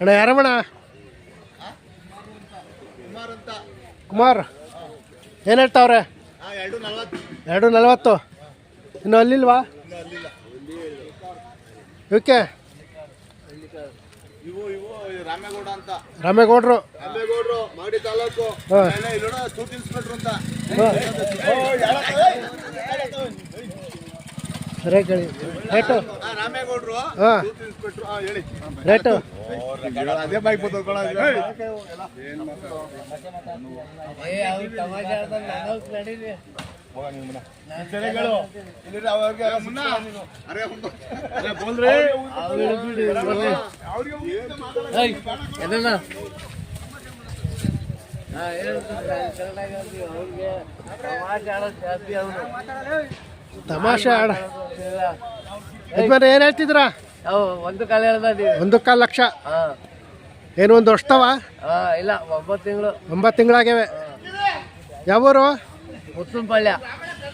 ಅಣ್ಣ ಯಾರಮ್ಮಣ ಕುಮಾರ್. ಏನು ಹೇಳ್ತಾವ್ರೆ ಎರಡು ನಲ್ವತ್ತು. ಇನ್ನು ಅಲ್ಲಿಲ್ವಾ? ಇವಕ್ಕೆ ಅಂತ. ರಾಮೇಗೌಡರು ರಾಮೇಗೌಡರು ಮಾಡಿ ತಾಲೂಕು. ಸೂಟ್ ಇನ್ಸ್ಪೆಕ್ಟರ್ ಅಂತ. ರೇಟು ಹಾ, ರಾಮೇಗೌಡರು ಹೇಳಿ. ರೇಟು ಅದೇ ಬೈಕ್ ಬಂದವ್ರು ಅರೆ ಅರೆ ಬೋಲ್ರಿ ತಮಾಷೆ ಆಡ ಯಜಮಾನ್ರೆ ಏನು ಹೇಳ್ತಿದ್ರ ಒಂದು ಕಾಲ ಹೇಳ್ದ ಒಂದು ಕಾಲ ಲಕ್ಷ. ಏನು ಒಂದು ವರ್ಷವ ಇಲ್ಲ ಒಂಬತ್ತು ತಿಂಗಳು. ಒಂಬತ್ತು ತಿಂಗಳಾಗ್ಯವೆ. ಯಾವೂರು? ಮುತ್ತುನ್ ಪಾಳ್ಯ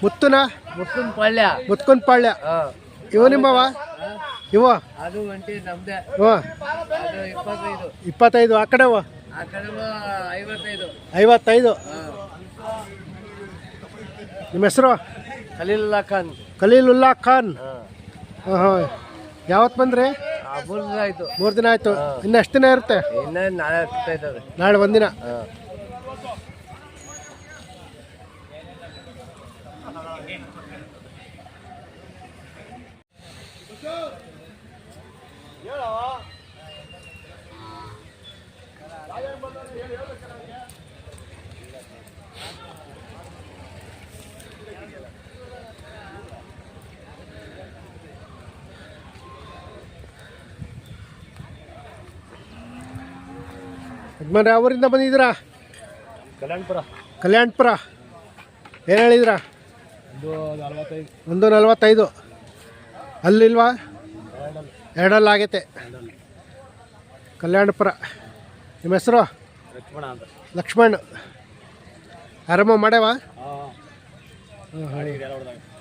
ಮುತ್ತುನ? ಮುತ್ತುನ್ ಪಾಳ್ಯ ಮುತ್ಕುನ್ ಪಾಳ್ಯ ಇವ ನಿಮ್ಮವ? ಇವು? ಅದು ಒಂಟಿ ನಮ್ದೆ. ಹ್ಞೂ ಇಪ್ಪತ್ತೈದು. ಇಪ್ಪತ್ತೈದು ಆ ಕಡೆವು? ಆ ಕಡೆ ಐವತ್ತೈದು. ನಿಮ್ಮ ಹೆಸರು? ಖಲೀಲುಲ್ಲಾ ಖಾನ್. ಖಲೀಲುಲ್ಲಾ ಖಾನ್. ಹಾ. ಹಾಂ ಯಾವತ್ತು ಬಂದ್ರಿ? ದಿನ ಆಯ್ತು. ಮೂರು ದಿನ ಆಯಿತು. ಇನ್ನ ಎಷ್ಟು ದಿನ ಇರುತ್ತೆ? ಇನ್ನೇ ನಾಳೆ ನಾಳೆ ಒಂದಿನ. ಹಾ. ಯಜಮಾನ್ರೆ ಅವರಿಂದ ಬಂದಿದ್ದೀರಾ? ಕಲ್ಯಾಣಪುರ. ಕಲ್ಯಾಣಪುರ. ಏನು ಹೇಳಿದ್ರಾ ಒಂದು ನಲ್ವತ್ತೈದು. ಒಂದು ನಲ್ವತ್ತೈದು. ಅಲ್ಲಿಲ್ವಾ? ಎರಡಲ್ಲಿ ಆಗೈತೆ. ಕಲ್ಯಾಣಪುರ. ನಿಮ್ಮ ಹೆಸರು? ಲಕ್ಷ್ಮಣ ಅಂತ. ಲಕ್ಷ್ಮಣ್. ಆರಾಮ ಮಾಡ್ಯಾವ?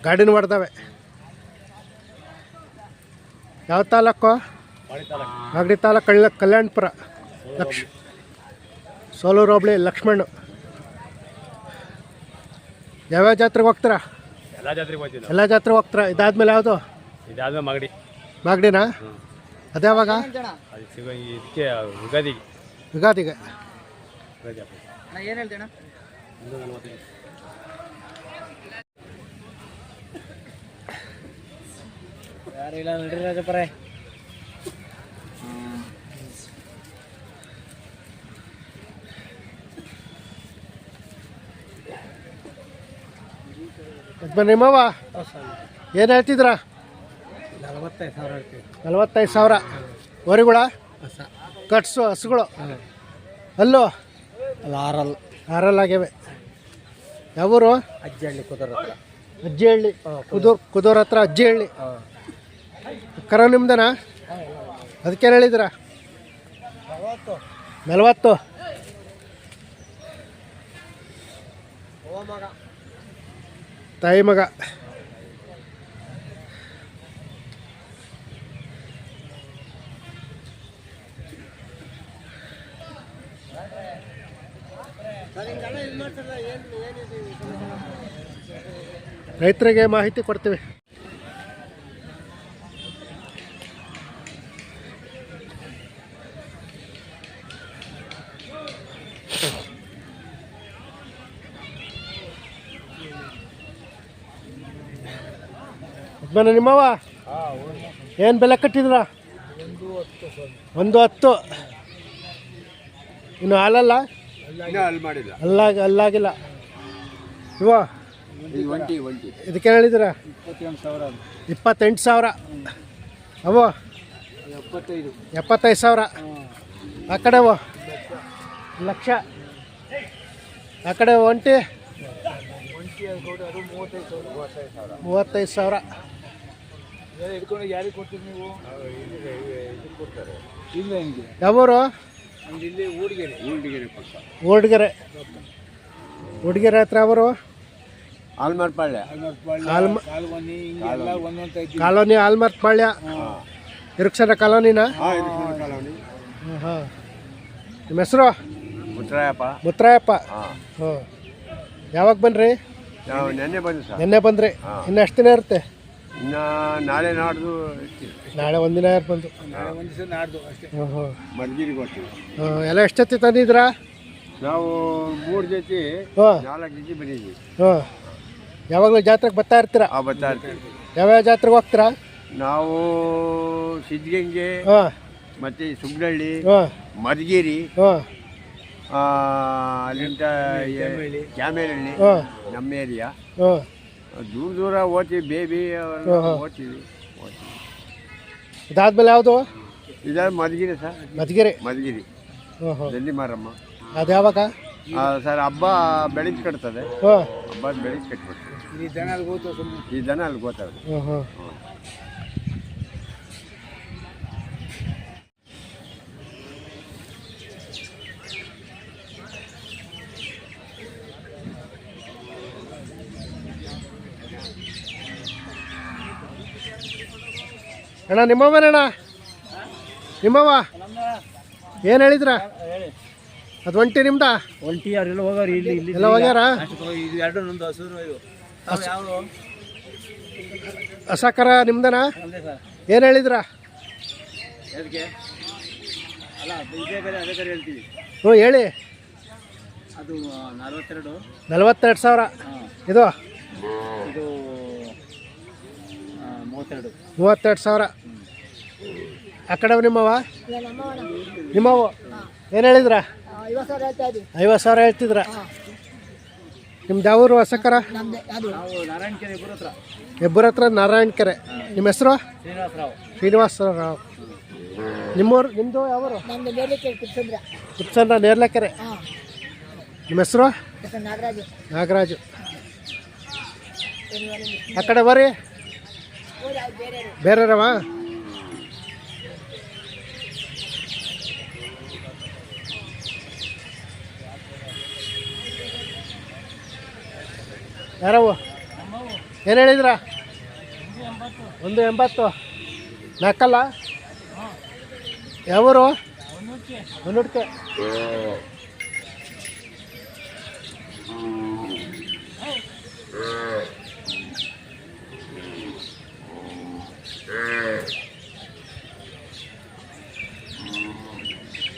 ಗಾಡಿನ ಹೊಡ್ದವೆ. ಯಾವ ತಾಲೂಕು? ಮಾಗಡಿ ತಾಲೂಕು ಕಳ್ಳ ಕಲ್ಯಾಣಪುರ. ಲಕ್ಷ ಸೋಲೂರು ಹೋಬಳಿ ಲಕ್ಷ್ಮಣ್. ಯಾವ್ಯಾವ ಜಾತ್ರೆಗೆ ಹೋಗ್ತೀರಾ? ಎಲ್ಲ ಜಾತ್ರೆಗೆ ಹೋಗ್ತೀವಿ ಎಲ್ಲ ಜಾತ್ರೆಗೆ ಹೋಗ್ತೀರಾ? ಇದಾದ್ಮೇಲೆ ಯಾವುದು? ಇದಾದ್ಮೇಲೆ ಮಾಗಡಿ. ಮಾಗಡಿನಾ? ಅದ್ಯಾವಾಗ ಅದು ಸಿಗೋ ಇದಕ್ಕೆ ಯುಗಾದಿಗೆ. ಯುಗಾದಿಗೆ. ಏನು ಹೇಳ್ತೇಣ ಯಾರು ಇಲ್ಲ ನಡ್ರಿ ರಾಜಪ್ಪರೇ ಯಜಮಾನ್ ನಿಮ್ಮವ ಏನು ಹೇಳ್ತಿದ್ರ? ನಲವತ್ತೈದು ಸಾವಿರ ನಲ್ವತ್ತೈದು ಸಾವಿರ. ವರಿಗಳ? ಕಟ್ಸು ಹಸುಗಳು. ಅಲ್ಲೋ? ಅಲ್ಲ ಆರಲ್. ಆರಲ್ಲಾಗ್ಯವೆ ಯಾವೂರು? ಅಜ್ಜಿಹಳ್ಳಿ ಕುದುರ ಹತ್ರ. ಅಜ್ಜಿಹಳ್ಳಿ. ಕುದೂರ್. ಕುದೂರ್ ಹತ್ರ ಅಜ್ಜಿಹಳ್ಳಿ. ಕರ ನಿಮ್ದನಾ? ಅದಕ್ಕೇನು ಹೇಳಿದ್ರ? ನಲ್ವತ್ತು. ತಾಯಿ ಮಗ ರೈತರಿಗೆ ಮಾಹಿತಿ ಕೊಡ್ತೀವಿ. ಯಜಮಾನ ನಿಮ್ಮವ ಏನು ಬೆಲೆ ಕಟ್ಟಿದ್ರ? ಒಂದು ಹತ್ತು ಇನ್ನು ಹಾಲಲ್ಲ? ಅಲ್ಲಾಗ ಅಲ್ಲಾಗಿಲ್ಲ. ಇವ ಇದಕ್ಕೆ ಹೇಳಿದ್ರ ಇಪ್ಪತ್ತೆಂಟು ಸಾವಿರ. ಅವು ಎಪ್ಪತ್ತೈದು. ಸಾವಿರ. ಆ ಕಡೆ ಅವು ಲಕ್ಷ. ಆ ಕಡೆ ಒಂಟಿ? ಮೂವತ್ತೈದು ಸಾವಿರ ಮೂವತ್ತೈದು ಸಾವಿರ ಮೂವತ್ತೈದು ಸಾವಿರ ಹಿಡ್ಕೊಂಡು ಯಾರಿಗೆ ಕೊಡ್ತೀರಿ ನೀವು? ಇದಕ್ಕೆ ಕೊಡ್ತಾರೆ. ಇಲ್ಲ ಹಿಂಗೆ? ಯಾವೂರು? ನಮ್ದು ಇಲ್ಲಿ ಊಡಿಗೆರೆ ಊಡಿಗೆರೆ ಪಕ್ಕ. ಓಡ್ಗೆರೆ ಓಡ್ಗೆರೆ ಹತ್ರ ಅವರು ಆಲ್ಮರ್ ಪಾಳ್ಯ. ಆಲ್ಮ ಕಾಲ್ವನಿ ಹಿಂಗೆಲ್ಲ ಒಂದೊಂದು ಐತಿ ಕಾಲೋನಿ ಆಲ್ಮರ್ತ್ ಪಾಳ್ಯ. ಇರುಕ್ಷರ ಕಾಲೋನಿನ? ಹಾಂ ಇದು ಕಾಲೋನಿ. ಹಾಂ ನಿಮ್ಮ ಹೆಸರು? ಮುತ್ತರಾಯಪ್ಪ. ಮುತ್ತರಾಯಪ್ಪ. ಹಾಂ. ಹ್ಞೂ ಯಾವಾಗ ಬನ್ರಿ? ನಾವು ನೆನ್ನೆ ಬಂದು ಸರ್. ನಿನ್ನೆ ಬಂದ್ರಿ. ಇನ್ನು ಎಷ್ಟು ದಿನ ಇರುತ್ತೆ? ಇನ್ನು ನಾಳೆ ನಾಡ್ದು ನಾಳೆ ಒಂದಿನ ಬಂತು ಬಂದು ಒಂದು ದಿವಸ ನಾಡ್ದು ಅಷ್ಟೇ. ಹ್ಞೂ ಹ್ಞೂ ಮಧುಗಿರಿಗೆ ಹೋಗ್ತೀವಿ. ಎಲ್ಲ ಎಷ್ಟು ಜೊತೆ ತಂದಿದ್ರಾ? ನಾವು ಮೂರು ಜೊತೆ ಹ್ಞೂ ನಾಲ್ಕು ಜೊತೆ ಬಂದಿದ್ವಿ. ಹ್ಞೂ ಯಾವಾಗಲೂ ಜಾತ್ರೆಗೆ ಬರ್ತಾ ಇರ್ತೀರಾ? ಆ ಬರ್ತಾ ಇರ್ತೀವಿ. ಯಾವ್ಯಾವ ಜಾತ್ರೆಗೆ ಹೋಗ್ತೀರಾ? ನಾವು ಸಿದ್ಧಗಂಗೆ ಹಾಂ ಮತ್ತು ಸುಗ್ನಹಳ್ಳಿ ಹಾಂ ಮಧುಗಿರಿ ಹಾಂ ಆ, ಅಲ್ಲಿಂದ ಕ್ಯಾಮೇರಹಳ್ಳಿ ಹಾಂ ನಮ್ಮ ಏರಿಯಾ ಹಾಂ ದೂರ ದೂರ ಓದ್ತೀವಿ ಬೇಬಿ. ಓದ್ತೀವಿ ಓದ್ತೀವಿ. ಇದಾದ್ಮೇಲೆ ಯಾವುದು? ಇದಾದ ಮಧುಗಿರಿ ಸರ್. ಮಧುಗಿರಿ. ಮಧುಗಿರಿ. ಹ್ಞೂ ಹ್ಞೂ ದಂಡಿ ಮಾರಮ್ಮ ಅದು ಯಾವಾಗ? ಆ, ಸರ್ ಹಬ್ಬ ಬೆಳಿಗ್ ಕಟ್ತದೆ. ಹ್ಞೂ ಹಬ್ಬ ಬೆಳಿಗ್ ಕಟ್ಬಿಡ್ತೀವಿ. ಈ ಜನ ಅಲ್ಲಿ ಈ ಜನ ಅಲ್ಲಿ ಹ್ಞೂ ಅಣ್ಣ ನಿಮ್ಮವನೇಣ್ಣ ನಿಮ್ಮವ ಏನು ಹೇಳಿದ್ರ? ಅದು ಒಂಟಿ ನಿಮ್ದ? ಒಂಟಿ ಅವ್ರೆಲ್ಲ ಹೋಗೋರು ಇಲ್ಲಿ ಇಲ್ಲಿ ಎಲ್ಲ ಹೋಗ್ಯಾರ? ಇದು ಎರಡು ನಮ್ದು ಹಸುರು ಇವು ಹಸಕರ ನಿಮ್ದನ? ಏನು ಹೇಳಿದ್ರ? ಹ್ಞೂ ಹೇಳಿ. ಅದು ನಲ್ವತ್ತೆರಡು. ನಲ್ವತ್ತೆರಡು ಸಾವಿರ. ಇದು? ಇದು ಮೂವತ್ತೆರಡು. ಮೂವತ್ತೆರಡು ಸಾವಿರ. ಆ ಕಡೆ ನಿಮ್ಮವ? ನಿಮ್ಮವು? ಏನು ಹೇಳಿದ್ರ? ಐವತ್ತು ಸಾವಿರ ಹೇಳ್ತಿದ್ರ. ನಿಮ್ದು ಯಾವೂರು ಹೊಸಕರ? ನಾವು ನಾರಾಯಣ ಕೆರೆ ಇಬ್ಬರ ಹತ್ರ ನಾರಾಯಣ ಕೆರೆ ನಿಮ್ಮ ಹೆಸರು? ಶ್ರೀನಿವಾಸ ರಾವ್ ನಿಮ್ಮೂರು ನಿಮ್ಮದು ಯಾವೂರು ನಮ್ದು ನೇರಳೆ ಕೆರೆ ಕುಪ್ಸಂದ್ರ ನೇರ್ಲಕೆರೆ. ನಿಮ್ಮ ಹೆಸರು? ನಾಗರಾಜು. ನಾಗರಾಜು. ಆ ಕಡೆ ಬರ್ರಿ ಬೇರೆರವ? ಯಾರವು? ಏನು ಹೇಳಿದ್ರ? ಒಂದು ಎಂಬತ್ತು. ನಾಲ್ಕಲ್ಲ ಯಾವೂರು? ಹೊನ್ನೂಡ್ಕೆ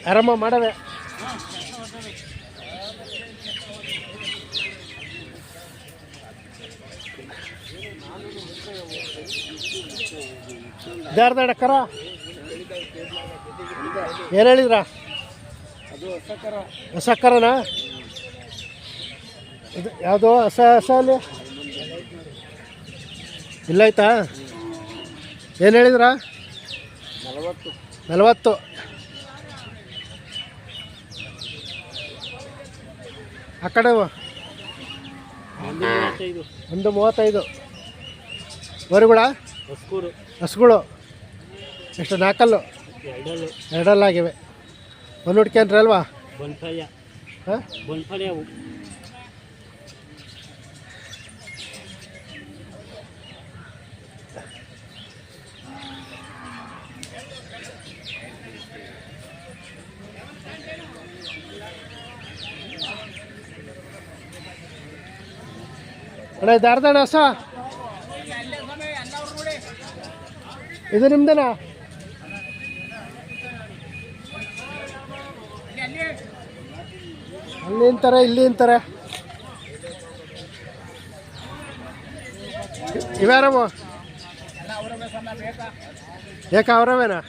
ಆರಾಮ ಮಾಡದೆ ದಾರ್ದಾಡ ಕರ. ಏನು ಹೇಳಿದ್ರ? ಹೊಸ ಕರನಾ? ಇದು ಯಾವುದು ಹೊಸ ಹೊಸ ಅಲ್ಲಿ? ಇಲ್ಲ ಆಯ್ತಾ? ಏನು ಹೇಳಿದ್ರ? ನಲವತ್ತು ನಲವತ್ತು. ಆ ಕಡೆ. ಒಂದು ಮೂವತ್ತೈದು. ವರುಗಳ? ಹಸುಗಳು ಎಷ್ಟು ನಾಲ್ಕಲ್ಲು? ಎರಡಲ್ಲು. ಎರಡಲ್ಲಾಗಿವೆ. ಬಂದು ಹುಡ್ಕೇನ್ರಿ ಅಲ್ವಾ? ಹಾಂ? ಅಣ್ಣ ಇದು ಅರ್ಧಣ್ಣ ಹೊಸ? ಇದು ನಿಮ್ದೇನಾ? ಅಲ್ಲಿ ಅಂತಾರೆ ಇಲ್ಲಿ ಅಂತಾರೆ. ಇವ್ಯಾರವು ಏಕ ಅವರವೇನಾ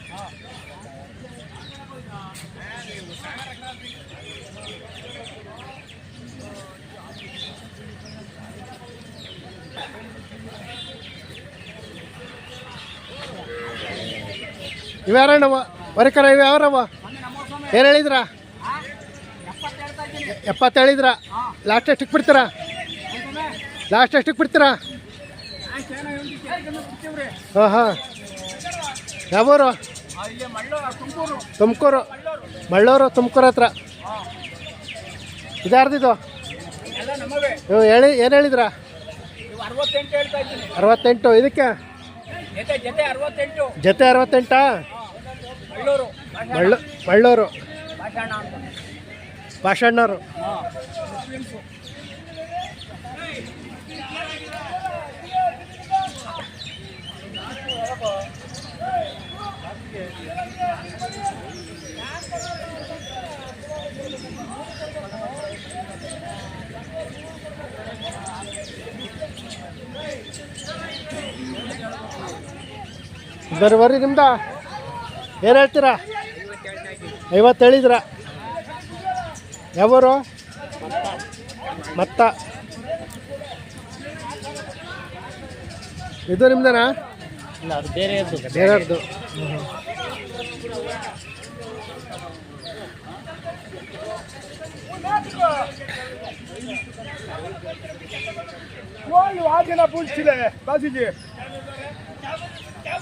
ಇವ್ಯಾರಣ್ಣವ ವರಿಕರ ಇವು ಯಾವ್ರವ ಏನು ಹೇಳಿದ್ರ? ಎಪ್ಪತ್ತು ಹೇಳಿದ್ರ ಲಾಸ್ಟ್ ಎಷ್ಟಕ್ಕೆ ಬಿಡ್ತೀರಾ? ಲಾಸ್ಟ್ ಎಷ್ಟಕ್ಕೆ ಬಿಡ್ತೀರಾ? ಹಾಂ ಹಾಂ. ಯಾವೂರು? ತುಮಕೂರು. ಮಳ್ಳೂರು, ತುಮಕೂರು ಹತ್ರ. ಇದಾರ್ದಿದ್ದು ಹ್ಞೂ ಹೇಳಿ, ಏನು ಹೇಳಿದ್ರ? ಅರವತ್ತೆಂಟು, ಇದಕ್ಕೆ? ಜೊತೆ ಅರವತ್ತೆಂಟು. ಮಳ್ಳೂರು ಭಾಷಣ. ಬರ್ರಿ ಬರ್ರಿ ನಿಮ್ದ? ಏನು ಹೇಳ್ತೀರಾ? ಐವತ್ತು ಹೇಳಿದ್ರ? ಯಾವರು? ಮತ್ತ? ಇದು ನಿಮ್ದನಾ? ಇಲ್ಲ ಅದು ಬೇರೆ ಬೇರೆಯವ್ರದ್ದು